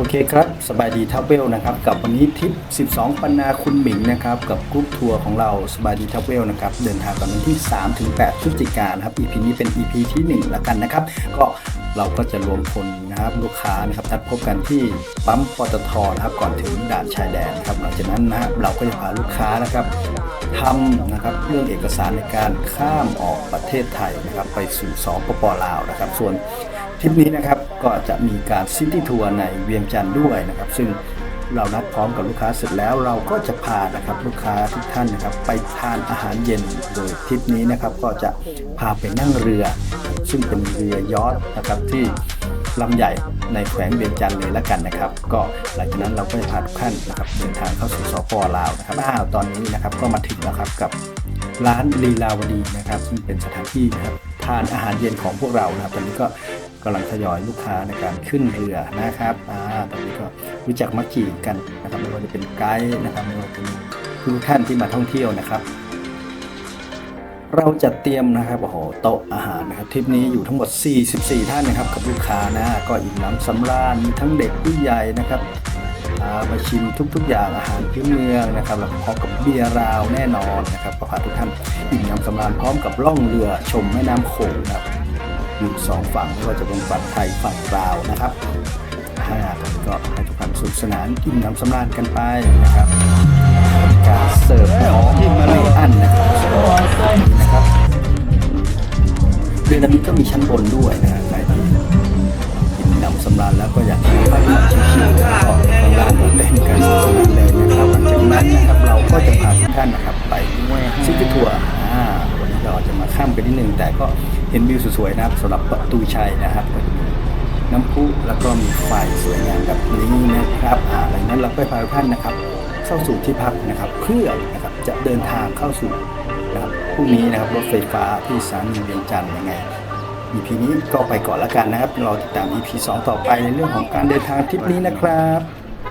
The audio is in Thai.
โอเคครับ สบายดีทัพเวลนะครับ กับวันนี้ทริป 12 ปันนาคุณหมิงนะครับ กับกรุ๊ปทัวร์ของเราสบายดีทัพเวลนะครับ เดินทางกันวันที่ 3-8พฤศจิกายนครับ EP นี้เป็น EP ที่ 1 แล้วกันนะครับ ก็เราก็จะรวมคนนะครับลูกค้านะครับนัดพบกันที่ปั๊มปตทนะครับก่อนถึงด่านชายแดนครับหลังจากนั้นนะฮะเราก็จะพาลูกค้านะครับทำนะครับเรื่องเอกสารในการข้ามออกประเทศไทยนะครับ ไปสู่สปปลาวนะครับ ส่วน ทริปนี้นะครับก็จะมีการซิตี้ทัวร์ในเวียงจันทร์ด้วยนะครับ ซึ่งเรานัดพร้อมกับลูกค้าเสร็จแล้วเราก็จะพานะครับลูกค้าทุกท่านนะครับไปทานอาหารเย็นโดยทริปนี้นะครับก็จะพาไปนั่งเรือ ซึ่งเป็นเรือยอทนะครับที่ลำใหญ่ในแขวงเวียงจันทร์เลยละกันนะครับ ก็หลังจากนั้นเราก็จะพาทุกท่านนะครับเดินทางเข้าสู่สปลาวนะครับอ้าวตอนนี้นะครับก็มาถึงแล้วครับกับร้านลีลาวดีนะครับ ซึ่งเป็นสถานที่นะครับ ทานอาหารเย็นของพวกเรานะครับตอนนี้ก็กำลังทยอยลูกค้าในการขึ้นเรือนะครับอ่าตอนนี้ก็รู้จักมักจีกันนะครับไม่ว่าจะเป็นไกด์นะครับไม่ว่าจะเป็นทุกท่านที่มาท่องเที่ยวนะครับ เราจัดเตรียมนะครับโอ้โหโต๊ะอาหารนะครับทริปนี้อยู่ทั้งหมด 44 ท่านนะครับกับลูกค้านะก็อิ่มน้ำสำราญมีทั้งเด็กผู้ใหญ่นะครับ มาชิมทุกๆ อย่างอาหารพื้นเมืองนะครับแล้วพร้อมกับเบียร์ราวแน่นอนนะครับก็พาทุกท่านอิ่มน้ำสำราญพร้อมกับล่องเรือชมแม่น้ำโขงนะครับอยู่สองฝั่งไม่ว่าจะเป็นฝั่งไทยฝั่งลาวนะครับห้าตอนนี้ก็ให้ทุกท่านสนุกสนานอิ่มน้ำสำราญกันไปนะครับการเสิร์ฟของที่มาไม่อั้นนะครับนะครับเรือลำนี้ก็มีชั้นบนด้วยนะฮะใครที่กินน้ำสำราญแล้วก็อยากไปนอนชิวๆก็ข้างล่างก็ ซิตี้ทัวร์อ่าวันนี้เราอาจจะมาข้ามกันนิดนึง แต่ก็เห็นวิวสวยๆนะครับสำหรับประตูชัยนะครับก็จะมีน้ำพุแล้วก็มีไฟสวยงามแบบนี้นะครับอ่าหลังนั้นเราก็พาทุกท่านนะครับ เข้าสู่ที่พักนะครับเพื่อนะครับจะเดินทางเข้าสู่นะครับพรุ่งนี้นะครับรถไฟฟ้าที่สถานีเวียงจันทร์ยังไง EP นี้ก็ไปก่อนแล้วกันนะครับรอติดตาม EP 2 ต่อไปในเรื่องของการเดินทางทริปนี้นะครับ